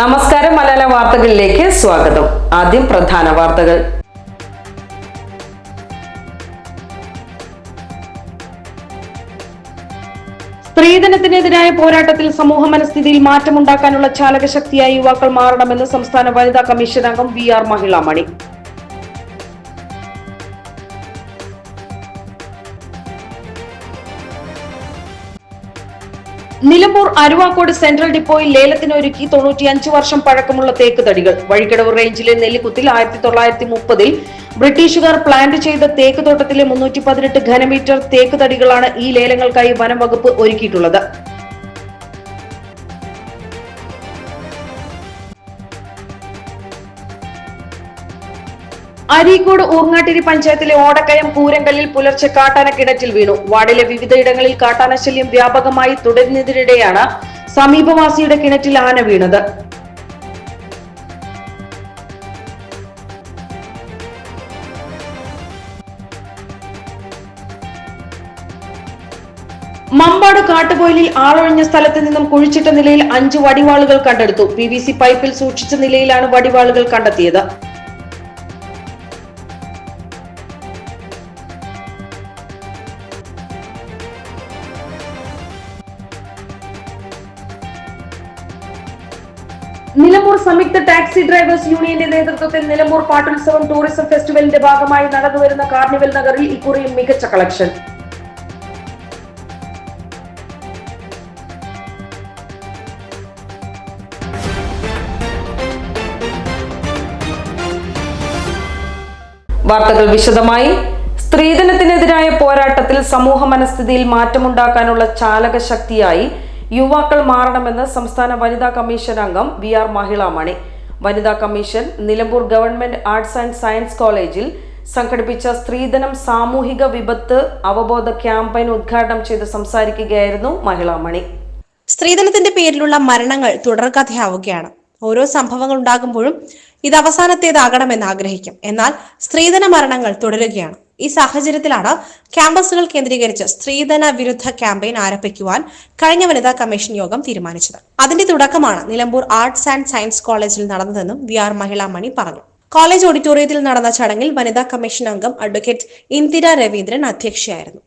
നമസ്കാരം മലയാള വാർത്തകളിലേക്ക് സ്വാഗതം. ആദ്യം പ്രധാന വാർത്തകൾ. സ്ത്രീധനത്തിനെതിരായ പോരാട്ടത്തിൽ സമൂഹ മനസ്ഥിതിയിൽ മാറ്റമുണ്ടാക്കാനുള്ള ചാലകശക്തിയായി യുവാക്കൾ മാറണമെന്ന് സംസ്ഥാന വനിതാ കമ്മീഷൻ അംഗം V R Mahilamani. Nilambur Aruvakode central ഡിപ്പോയിൽ ലേലത്തിനൊരുക്കി തൊണ്ണൂറ്റിയഞ്ച് വർഷം പഴക്കമുള്ള തേക്ക് തടികൾ വഴിക്കടവ് റേഞ്ചിലെ നെല്ലിക്കുത്തിൽ ആയിരത്തി തൊള്ളായിരത്തി മുപ്പതിൽ ബ്രിട്ടീഷുകാർ പ്ലാന്റ് ചെയ്ത തേക്ക് തോട്ടത്തിലെ മുന്നൂറ്റി പതിനെട്ട് ഘനമീറ്റർ തേക്ക് തടികളാണ് ഈ ലേലങ്ങൾക്കായി വനം വകുപ്പ് ഒരുക്കിയിട്ടുള്ളത്. അരീക്കോട് ഊർങ്ങാട്ടിരി പഞ്ചായത്തിലെ ഓടക്കയം പൂരങ്കല്ലിൽ പുലർച്ചെ കാട്ടാന കിണറ്റിൽ വീണു. വാർഡിലെ വിവിധയിടങ്ങളിൽ കാട്ടാന ശല്യം വ്യാപകമായി തുടരുന്നതിനിടെയാണ് സമീപവാസിയുടെ കിണറ്റിൽ ആന വീണത്. മമ്പാട് കാട്ടുപോയിലിൽ ആളൊഴിഞ്ഞ സ്ഥലത്ത് നിന്നും കുഴിച്ചിട്ട നിലയിൽ അഞ്ച് വടിവാളുകൾ കണ്ടെടുത്തു. പി പൈപ്പിൽ സൂക്ഷിച്ച നിലയിലാണ് വടിവാളുകൾ കണ്ടെത്തിയത്. സംയുക്ത ടാക്സി ഡ്രൈവേഴ്സ് യൂണിയന്റെ നേതൃത്വത്തിൽ നിലമ്പൂർ പാട്ടുത്സവം ടൂറിസം ഫെസ്റ്റിവലിന്റെ ഭാഗമായി നടന്നുവരുന്ന കാർണിവൽ നഗറിൽ ഇക്കുറിയും മികച്ച കളക്ഷൻ. വാർത്തകൾ വിശദമായി. സ്ത്രീധനത്തിനെതിരായ പോരാട്ടത്തിൽ സമൂഹ മനസ്ഥിതിയിൽ മാറ്റമുണ്ടാക്കാനുള്ള ചാലക ശക്തിയായി യുവാക്കൾ മാറണമെന്ന് സംസ്ഥാന വനിതാ കമ്മീഷൻ അംഗം വി ആർ മഹിളാമണി. വനിതാ commission Nilambur government arts and science കോളേജിൽ സംഘടിപ്പിച്ച സ്ത്രീധനം സാമൂഹിക വിപത്ത് അവബോധ ക്യാമ്പയിൻ ഉദ്ഘാടനം ചെയ്ത് സംസാരിക്കുകയായിരുന്നു മഹിളാമണി. സ്ത്രീധനത്തിന്റെ പേരിലുള്ള മരണങ്ങൾ തുടർക്കഥയാവുകയാണ് ഓരോ സംഭവങ്ങൾ ഉണ്ടാകുമ്പോഴും ഇത് അവസാനത്തേതാകണമെന്ന് ആഗ്രഹിക്കും എന്നാൽ സ്ത്രീധന മരണങ്ങൾ തുടരുകയാണ്. ഈ സാഹചര്യത്തിലാണ് ക്യാമ്പസുകൾ കേന്ദ്രീകരിച്ച് സ്ത്രീധന വിരുദ്ധ ക്യാമ്പയിൻ ആരംഭിക്കുവാൻ കഴിഞ്ഞ വനിതാ കമ്മീഷൻ യോഗം തീരുമാനിച്ചത്. അതിന്റെ തുടക്കമാണ് നിലമ്പൂർ ആർട്സ് ആൻഡ് സയൻസ് കോളേജിൽ നടന്നതെന്നും വി ആർ മഹിളാമണി പറഞ്ഞു. കോളേജ് ഓഡിറ്റോറിയത്തിൽ നടന്ന ചടങ്ങിൽ വനിതാ കമ്മീഷൻ അംഗം അഡ്വക്കേറ്റ് ഇന്ദിര രവീന്ദ്രൻ അധ്യക്ഷയായിരുന്നു.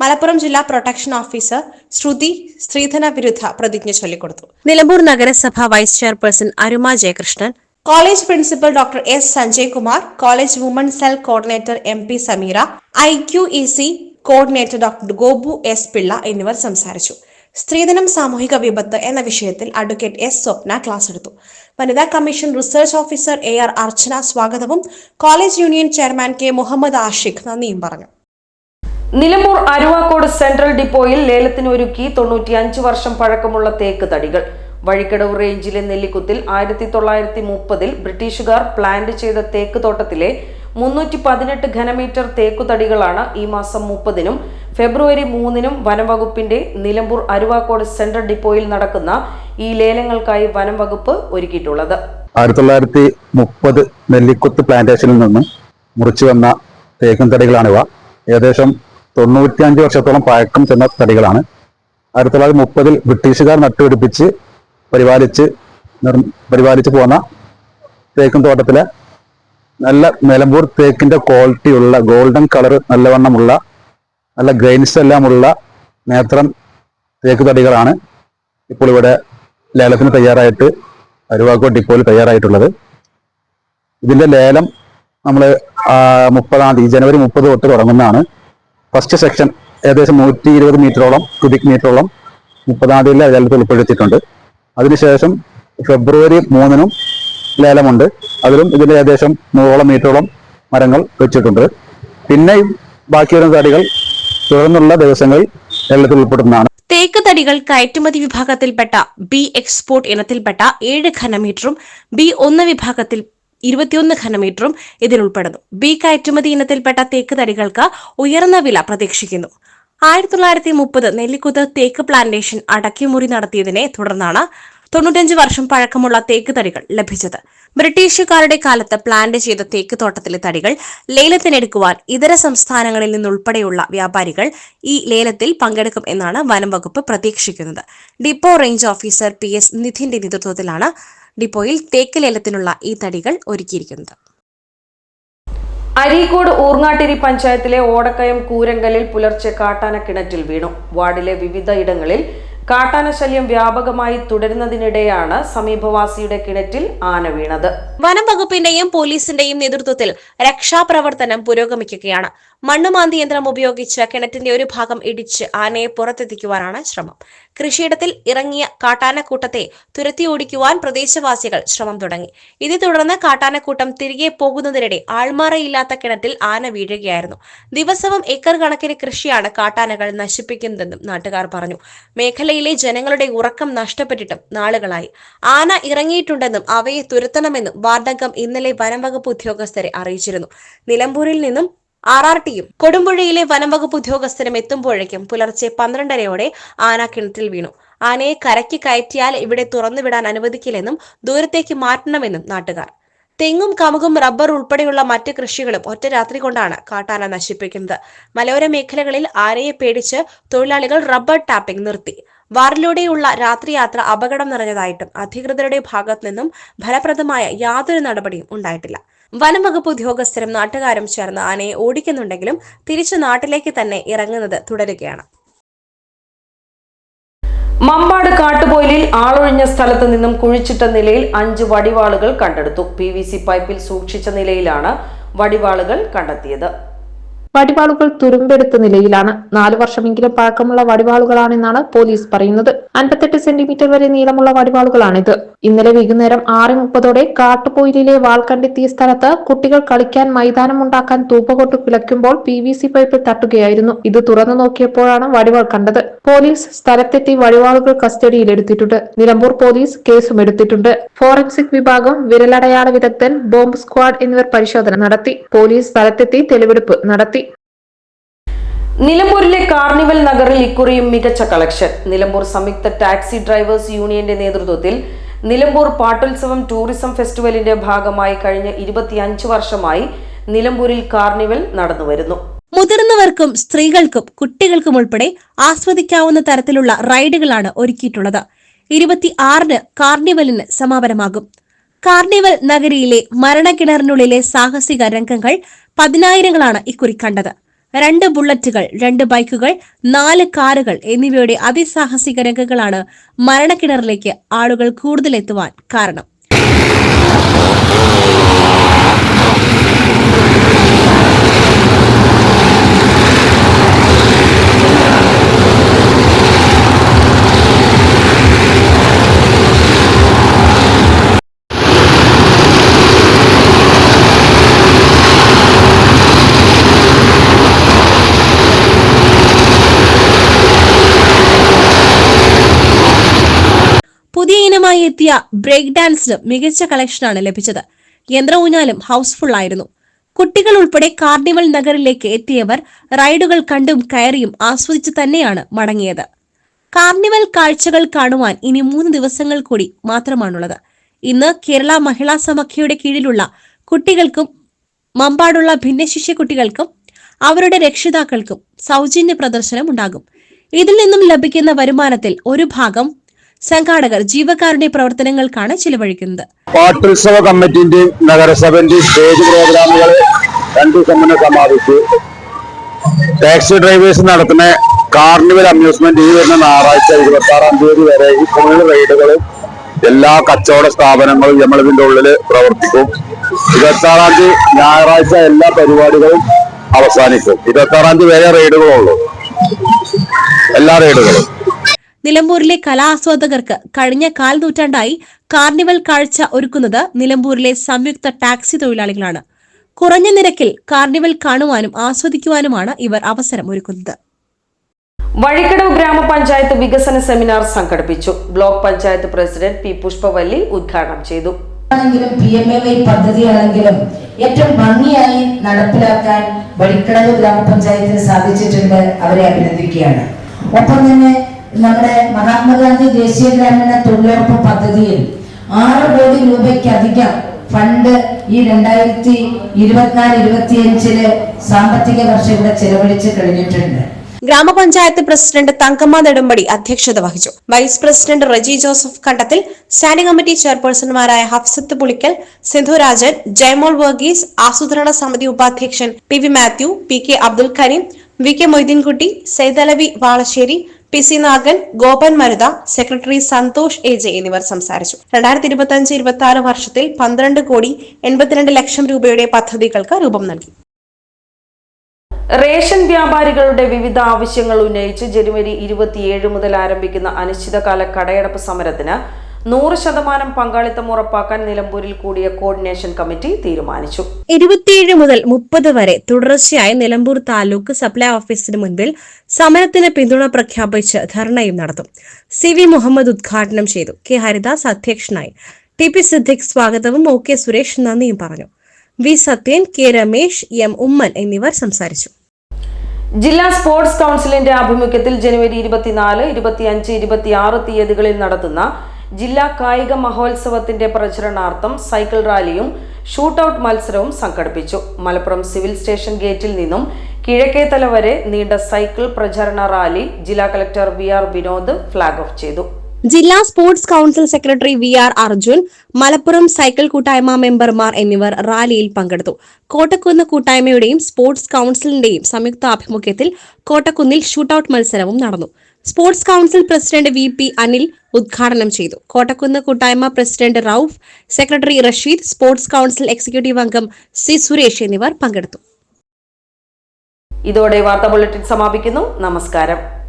മലപ്പുറം ജില്ലാ പ്രൊട്ടക്ഷൻ ഓഫീസർ ശ്രുതി സ്ത്രീധന വിരുദ്ധ പ്രതിജ്ഞ ചൊല്ലിക്കൊടുത്തു. നിലമ്പൂർ നഗരസഭ vice chairperson Aruma Jayakrishnan college principal doctor S Sanjay Kumar college woman cell coordinator M P Sameera I Q E C coordinator doctor Gopu S Pillai എന്നിവർ സംസാരിച്ചു. സ്ത്രീധനം സാമൂഹിക വിപത്ത് എന്ന വിഷയത്തിൽ അഡ്വക്കേറ്റ് എസ് സ്വപ്ന ക്ലാസ് എടുത്തു. വനിതാ commission research officer A R Archana സ്വാഗതവും college union chairman K Muhammad Ashiq നന്ദിയും പറഞ്ഞു. നിലമ്പൂർ അരുവാക്കോട് സെൻട്രൽ ഡിപ്പോയിൽ ലേലത്തിന് ഒരുക്കി തൊണ്ണൂറ്റിയഞ്ച് വർഷം പഴക്കമുള്ള തേക്ക് തടികൾ. വഴിക്കടവ് റേഞ്ചിലെ നെല്ലിക്കുത്തിൽ ആയിരത്തി തൊള്ളായിരത്തി മുപ്പതിൽ ബ്രിട്ടീഷുകാർ പ്ലാന്റ് ചെയ്ത തേക്ക് തോട്ടത്തിലെ മുന്നൂറ്റി പതിനെട്ട് ഘനമീറ്റർ തേക്കുതടികളാണ് ഈ മാസം മുപ്പതിനും ഫെബ്രുവരി മൂന്നിനും വനംവകുപ്പിന്റെ നിലമ്പൂർ അരുവാക്കോട് സെൻട്രൽ ഡിപ്പോയിൽ നടക്കുന്ന ഈ ലേലങ്ങൾക്കായി വനംവകുപ്പ് ഒരുക്കിയിട്ടുള്ളത്. ആയിരത്തി തൊള്ളായിരത്തി മുപ്പത് നെല്ലിക്കുത്ത് പ്ലാന്റേഷനിൽ നിന്ന് മുറിച്ചു വന്ന തേക്കും തടികളാണിവ. ഏകദേശം തൊണ്ണൂറ്റിയഞ്ച് വർഷത്തോളം പഴക്കം ചെന്ന തടികളാണ്. ആയിരത്തി തൊള്ളായിരത്തി മുപ്പതിൽ ബ്രിട്ടീഷുകാർ നട്ടുപിടിപ്പിച്ച് പരിപാലിച്ച് പരിപാലിച്ച് പോന്ന തേക്കും തോട്ടത്തിലെ നല്ല നിലമ്പൂർ തേക്കിന്റെ ക്വാളിറ്റി ഉള്ള ഗോൾഡൻ കളർ നല്ലവണ്ണമുള്ള നല്ല ഗ്രെയിൻസ് എല്ലാം ഉള്ള നേത്രം തേക്ക് തടികളാണ് ഇപ്പോൾ ഇവിടെ ലേലത്തിന് തയ്യാറായിട്ട് അരുവാക്കോ ഡിപ്പോയിൽ തയ്യാറായിട്ടുള്ളത്. ഇതിന്റെ ലേലം നമ്മൾ മുപ്പതാം തീയതി ജനുവരി മുപ്പത് തൊട്ട് തുടങ്ങുന്നതാണ്. ഫസ്റ്റ് സെക്ഷൻ ഏകദേശം നൂറ്റി ഇരുപത് മീറ്ററോളം ക്യൂബിക് മീറ്ററോളം മുപ്പതാം തീയതിയിൽ ലേലത്തിൽ ഉൾപ്പെടുത്തിയിട്ടുണ്ട്. അതിനുശേഷം ഫെബ്രുവരി മൂന്നിനും ലേലമുണ്ട്. അതിലും ഇതിൽ ഏകദേശം നൂറോളം മീറ്ററോളം മരങ്ങൾ വെച്ചിട്ടുണ്ട്. പിന്നെ ബാക്കി വരുന്ന തടികൾ തുടർന്നുള്ള ദിവസങ്ങളിൽ ലേലത്തിൽ ഉൾപ്പെടുന്നതാണ്. തേക്ക് തടികൾ കയറ്റുമതി വിഭാഗത്തിൽപ്പെട്ട ബി എക്സ്പോർട്ട് ഇനത്തിൽപ്പെട്ട ഏഴ് ഘനമീറ്ററും ബി ഒന്ന് വിഭാഗത്തിൽ ഇരുപത്തിയൊന്ന് ഘനമീറ്ററും ഇതിൽ ഉൾപ്പെടുന്നു. ബി കയറ്റുമതി ഇനത്തിൽപ്പെട്ട തേക്ക് തടികൾക്ക് ഉയർന്ന വില പ്രതീക്ഷിക്കുന്നു. ആയിരത്തി തൊള്ളായിരത്തി മുപ്പത് നെല്ലിക്കുത്ത് തേക്ക് പ്ലാന്റേഷൻ അടക്കിമുറി നടത്തിയതിനെ തുടർന്നാണ് തൊണ്ണൂറ്റഞ്ച് വർഷം പഴക്കമുള്ള തേക്ക് തടികൾ ലഭിച്ചത്. ബ്രിട്ടീഷുകാരുടെ കാലത്ത് പ്ലാന്റ് ചെയ്ത തേക്ക് തോട്ടത്തിലെ തടികൾ ലേലത്തിനെടുക്കുവാൻ ഇതര സംസ്ഥാനങ്ങളിൽ നിന്നുൾപ്പെടെയുള്ള വ്യാപാരികൾ ഈ ലേലത്തിൽ പങ്കെടുക്കും എന്നാണ് വനം വകുപ്പ് പ്രതീക്ഷിക്കുന്നത്. Depot range officer P S നിധിന്റെ നേതൃത്വത്തിലാണ് ഡിപ്പോയിൽ തേക്ക് ലേലത്തിനുള്ള ഈ തടികൾ ഒരുക്കിയിരിക്കുന്നത്. അരീക്കോട് ഊർങ്ങാട്ടിരി പഞ്ചായത്തിലെ ഓടക്കയം കൂരങ്കലിൽ പുലർച്ചെ കാട്ടാന കിണറ്റിൽ വീണു. വാർഡിലെ വിവിധ ഇടങ്ങളിൽ കാട്ടാന ശല്യം വ്യാപകമായി തുടരുന്നതിനിടെയാണ് സമീപവാസിയുടെ കിണറ്റിൽ ആന വീണത്. വനം വകുപ്പിന്റെയും പോലീസിന്റെയും നേതൃത്വത്തിൽ രക്ഷാപ്രവർത്തനം പുരോഗമിക്കുകയാണ്. മണ്ണുമാന്തി യന്ത്രം ഉപയോഗിച്ച് കിണറ്റിന്റെ ഒരു ഭാഗം ഇടിച്ച് ആനയെ പുറത്തെത്തിക്കുവാനാണ് ശ്രമം. കൃഷിയിടത്തിൽ ഇറങ്ങിയ കാട്ടാനക്കൂട്ടത്തെ തുരത്തി ഓടിക്കുവാൻ പ്രദേശവാസികൾ ശ്രമം തുടങ്ങി. ഇതേ തുടർന്ന് കാട്ടാനക്കൂട്ടം തിരികെ പോകുന്നതിനിടെ ആൾമാറയില്ലാത്ത കിണറ്റിൽ ആന വീഴുകയായിരുന്നു. ദിവസവും ഏക്കർ കണക്കിന് കൃഷിയാണ് കാട്ടാനകൾ നശിപ്പിക്കുന്നതെന്നും നാട്ടുകാർ പറഞ്ഞു. മേഖലയിലെ ജനങ്ങളുടെ ഉറക്കം നഷ്ടപ്പെട്ടിട്ടും നാളുകളായി. ആന ഇറങ്ങിയിട്ടുണ്ടെന്നും അവയെ തുരത്തണമെന്നും വാർഡംഗം ഇന്നലെ വനംവകുപ്പ് ഉദ്യോഗസ്ഥരെ അറിയിച്ചിരുന്നു. നിലമ്പൂരിൽ നിന്നും ആർ ആർ ടിയും കൊടുമ്പുഴയിലെ വനംവകുപ്പ് ഉദ്യോഗസ്ഥരും എത്തുമ്പോഴേക്കും പുലർച്ചെ പന്ത്രണ്ടരയോടെ ആന കിണറ്റിൽ വീണു. ആനയെ കരയ്ക്ക് കയറ്റിയാൽ ഇവിടെ തുറന്നുവിടാൻ അനുവദിക്കില്ലെന്നും ദൂരത്തേക്ക് മാറ്റണമെന്നും നാട്ടുകാർ. തെങ്ങും കമുകും റബ്ബർ ഉൾപ്പെടെയുള്ള മറ്റ് കൃഷികളും ഒറ്റ രാത്രി കൊണ്ടാണ് കാട്ടാന നശിപ്പിക്കുന്നത്. മലയോര മേഖലകളിൽ ആനയെ പേടിച്ച് തൊഴിലാളികൾ റബ്ബർ ടാപ്പിംഗ് നിർത്തി. വാറിലൂടെയുള്ള രാത്രിയാത്ര അപകടം നിറഞ്ഞതായിട്ടും അധികൃതരുടെ ഭാഗത്തു നിന്നും ഫലപ്രദമായ യാതൊരു നടപടിയും ഉണ്ടായിട്ടില്ല. വനം വകുപ്പ് ഉദ്യോഗസ്ഥരും നാട്ടുകാരും ചേർന്ന് ആനയെ ഓടിക്കുന്നുണ്ടെങ്കിലും തിരിച്ചു നാട്ടിലേക്ക് തന്നെ ഇറങ്ങുന്നത് തുടരുകയാണ്. മമ്പാട് കാട്ടുപോയിലിൽ ആളൊഴിഞ്ഞ സ്ഥലത്ത് നിന്നും കുഴിച്ചിട്ട നിലയിൽ അഞ്ച് വടിവാളുകൾ കണ്ടെടുത്തു. പി പൈപ്പിൽ സൂക്ഷിച്ച നിലയിലാണ് വടിവാളുകൾ കണ്ടെത്തിയത്. വടിവാളുകൾ തുരുമ്പെടുത്ത നിലയിലാണ്. നാലു വർഷമെങ്കിലും പഴക്കമുള്ള വടിവാളുകളാണെന്നാണ് പോലീസ് പറയുന്നത്. അൻപത്തെട്ട് സെന്റിമീറ്റർ വരെ നീളമുള്ള വടിവാളുകളാണിത്. ഇന്നലെ വൈകുന്നേരം ആറ് മുപ്പതോടെ കാട്ടുപോയിലിലെ വാൾ കണ്ടെത്തിയ സ്ഥലത്ത് കുട്ടികൾ കളിക്കാൻ മൈതാനമുണ്ടാക്കാൻ തൂപ്പകൊട്ട് പിളയ്ക്കുമ്പോൾ പി വി സി പൈപ്പിൽ തട്ടുകയായിരുന്നു. ഇത് തുറന്നു നോക്കിയപ്പോഴാണ് വടിവാൾ കണ്ടത്. പോലീസ് സ്ഥലത്തെത്തി വടിവാളുകൾ കസ്റ്റഡിയിലെടുത്തിട്ടുണ്ട് നിലമ്പൂർ പോലീസ് കേസും എടുത്തിട്ടുണ്ട്. ഫോറൻസിക് വിഭാഗം വിരലടയാള വിദഗ്ധൻ ബോംബ് സ്ക്വാഡ് എന്നിവർ പരിശോധന നടത്തി. പോലീസ് സ്ഥലത്തെത്തി തെളിവെടുപ്പ് നടത്തി. നിലമ്പൂരിലെ കാർണിവൽ നഗറിൽ ഇക്കുറിയും മികച്ച കളക്ഷൻ. നിലമ്പൂർ സംയുക്ത ടാക്സി ഡ്രൈവേഴ്സ് യൂണിയന്റെ നേതൃത്വത്തിൽ നിലമ്പൂർ പാട്ടുത്സവം ടൂറിസം ഫെസ്റ്റിവലിന്റെ ഭാഗമായി കഴിഞ്ഞ ഇരുപത്തിയഞ്ച് വർഷമായി നിലമ്പൂരിൽ കാർണിവൽ നടന്നു വരുന്നു. മുതിർന്നവർക്കും സ്ത്രീകൾക്കും കുട്ടികൾക്കും ഉൾപ്പെടെ ആസ്വദിക്കാവുന്ന തരത്തിലുള്ള റൈഡുകളാണ് ഒരുക്കിയിട്ടുള്ളത്. ഇരുപത്തി ആറിന് കാർണിവലിന് സമാപനമാകും. കാർണിവൽ നഗരിയിലെ മരണക്കിണറിനുള്ളിലെ സാഹസിക രംഗങ്ങൾ പതിനായിരങ്ങളാണ് ഇക്കുറി കണ്ടത്. രണ്ട് ബുള്ളറ്റുകൾ രണ്ട് ബൈക്കുകൾ നാല് കാറുകൾ എന്നിവയുടെ അതിസാഹസിക രംഗങ്ങളാണ് മരണക്കിണറിലേക്ക് ആളുകൾ കൂടുതൽ എത്തുവാൻ കാരണം. പുതിയ ഇനമായി എത്തിയ ബ്രേക്ക് ഡാൻസിന് മികച്ച കളക്ഷനാണ് ലഭിച്ചത്. യന്ത്ര ഊഞ്ഞാലും ഹൗസ്ഫുൾ ആയിരുന്നു. കുട്ടികൾ ഉൾപ്പെടെ കാർണിവൽ നഗറിലേക്ക് എത്തിയവർ റൈഡുകൾ കണ്ടും കയറിയും ആസ്വദിച്ചു തന്നെയാണ് മടങ്ങിയത്. കാർണിവൽ കാഴ്ചകൾ കാണുവാൻ ഇനി മൂന്ന് ദിവസങ്ങൾ കൂടി മാത്രമാണുള്ളത്. ഇന്ന് കേരള മഹിളാ സമഖ്യയുടെ കീഴിലുള്ള കുട്ടികൾക്കും മമ്പാടുള്ള ഭിന്നശേഷി കുട്ടികൾക്കും അവരുടെ രക്ഷിതാക്കൾക്കും സൗജന്യ പ്രദർശനം ഉണ്ടാകും. ഇതിൽ നിന്നും ലഭിക്കുന്ന വരുമാനത്തിൽ ഒരു ഭാഗം സംഘാടകർ ജീവകാരുണ്യ പ്രവർത്തനങ്ങൾക്കാണ് ചിലവഴിക്കുന്നത്. പാട്ടുത്സവ കമ്മിറ്റിന്റെയും നഗരസഭന്റെയും സ്റ്റേജ് പ്രോഗ്രാമുകൾ രണ്ടു ദിവസം മുന്നേ സമാപിച്ചു. ടാക്സി ഡ്രൈവേഴ്സ് നടത്തുന്ന കാർണിവൽ അമ്യൂസ്മെന്റ് ഈ വരുന്ന ഞായറാഴ്ച ഇരുപത്തി ആറാം തീയതി വരെ ഈ ഫുൾ റൈഡുകളും എല്ലാ കച്ചവട സ്ഥാപനങ്ങളും നമ്മളിതിന്റെ ഉള്ളിൽ പ്രവർത്തിക്കും. ഇരുപത്തി ആറാം തീയതി ഞായറാഴ്ച എല്ലാ പരിപാടികളും അവസാനിക്കും. ഇരുപത്തി ആറാം തീയതി വരെ റൈഡുകളുള്ളൂ എല്ലാ റൈഡുകളും നിലമ്പൂരിലെ കലാസ്വാദകർക്ക് കഴിഞ്ഞ കാൽ നൂറ്റാണ്ടായി കാർണിവൽ കാഴ്ച ഒരുക്കുന്നത് നിലമ്പൂരിലെ സംയുക്ത ടാക്സി തൊഴിലാളികളാണ്. കുറഞ്ഞ നിരക്കിൽ കാർണിവൽ കാണുവാനും ആസ്വദിക്കുവാനുമാണ് ഇവർ അവസരം ഒരുക്കുന്നത്. വഴിക്കടവ് ഗ്രാമപഞ്ചായത്ത് വികസന സെമിനാർ സംഘടിപ്പിച്ചു. Block panchayat president P Pushpavalli ഉദ്ഘാടനം ചെയ്തു. ആണെങ്കിലും പി എം എ വൈ പദ്ധതിയാണെങ്കിലും ഏറ്റവും ഭംഗിയായി നടപ്പിലാക്കാൻ വഴിക്കടവ് ഗ്രാമപഞ്ചായത്തിന് സാധിച്ചിട്ടുണ്ട്. അവരെ അഭിനന്ദിക്കുകയാണ്. ഒപ്പം തന്നെ നമ്മുടെ മഹാത്മാഗാന്ധി ദേശീയ ഗ്രാമീണ തൊഴിലുറപ്പ് പദ്ധതിയിൽ ആറ് കോടി രൂപയ്ക്കധികം ഫണ്ട് ഈ രണ്ടായിരത്തി ഇരുപത്തിനാല് ഇരുപത്തിയഞ്ചിൽ സാമ്പത്തിക വർഷം ഇവിടെ ചെലവഴിച്ച് കഴിഞ്ഞിട്ടുണ്ട്. ഗ്രാമപഞ്ചായത്ത് പ്രസിഡന്റ് തങ്കമ്മ നെടുമ്പടി അധ്യക്ഷത വഹിച്ചു. Vice president Reji Joseph Kandathil standing committee ചെയർപേഴ്സൺമാരായ Hafsath Pulikkal Sindhurajan Jayamol Varghese ആസൂത്രണ സമിതി ഉപാധ്യക്ഷൻ P V Mathew P K Abdul Karim V K Moideenkutty Saithalavi Valassery P C Nagan Gopan Marutha secretary Santhosh A J എന്നിവർ സംസാരിച്ചു. രണ്ടായിരത്തി ഇരുപത്തി അഞ്ച് ഇരുപത്തി ആറ് വർഷത്തിൽ പന്ത്രണ്ട് കോടി എൺപത്തിരണ്ട് ലക്ഷം രൂപയുടെ പദ്ധതികൾക്ക് രൂപം നൽകി. റേഷൻ വ്യാപാരികളുടെ വിവിധ ആവശ്യങ്ങൾ ഉന്നയിച്ച് ജനുവരി ഇരുപത്തിയേഴ് മുതൽ ആരംഭിക്കുന്ന അനിശ്ചിതകാല കടയടപ്പ് സമരത്തിന് നൂറ് ശതമാനം പങ്കാളിത്തം ഉറപ്പാക്കാൻ നിലമ്പൂരിൽ കൂടിയ കോർഡിനേഷൻ കമ്മിറ്റി തീരുമാനിച്ചു. ഇരുപത്തിയേഴ് മുതൽ മുപ്പത് വരെ തുടർച്ചയായി നിലമ്പൂർ താലൂക്ക് സപ്ലൈ ഓഫീസിന് മുൻപിൽ സമരത്തിന് പിന്തുണ പ്രഖ്യാപിച്ച് ധർണയും നടത്തും. സി വി മുഹമ്മദ് ഉദ്ഘാടനം ചെയ്തു. കെ ഹരിദാസ് അധ്യക്ഷനായി. ടി പി സിദ്ദിഖ് സ്വാഗതവും ഒ കെ സുരേഷ് നന്ദിയും പറഞ്ഞു. V Sathyan K Ramesh M Oommen എന്നിവർ സംസാരിച്ചു. ജില്ലാ സ്പോർട്സ് കൗൺസിലിന്റെ ആഭിമുഖ്യത്തിൽ ജനുവരി ഇരുപത്തിനാല് ഇരുപത്തിയഞ്ച് ഇരുപത്തിയാറ് തീയതികളിൽ നടത്തുന്ന ജില്ലാ കായിക മഹോത്സവത്തിന്റെ പ്രചരണാർത്ഥം സൈക്കിൾ റാലിയും ഷൂട്ടൌട്ട് മത്സരവും സംഘടിപ്പിച്ചു. മലപ്പുറം സിവിൽ സ്റ്റേഷൻ ഗേറ്റിൽ നിന്നും കിഴക്കേതല വരെ നീണ്ട സൈക്കിൾ പ്രചരണ റാലി ജില്ലാ collector V R Vinod flag off ചെയ്തു. ജില്ലാ sports council secretary V R Arjun Malappuram cycle കൂട്ടായ്മ മെമ്പർമാർ എന്നിവർ റാലിയിൽ പങ്കെടുത്തു. കോട്ടക്കുന്ന് കൂട്ടായ്മയുടെയും സ്പോർട്സ് കൗൺസിലിന്റെയും സംയുക്ത ആഭിമുഖ്യത്തിൽ കോട്ടക്കുന്നിൽ ഷൂട്ടൌട്ട് മത്സരവും നടന്നു. Sports council president V P Anil ഉദ്ഘാടനം ചെയ്തു. കോട്ടക്കുന്ന് കൂട്ടായ്മ president Rauf secretary Rasheed sports council executive അംഗം സി സുരേഷ് എന്നിവർ പങ്കെടുത്തു. ഇതോടെ വാർത്താ ബുള്ളറ്റിൻ സമാപിക്കുന്നു. നമസ്കാരം.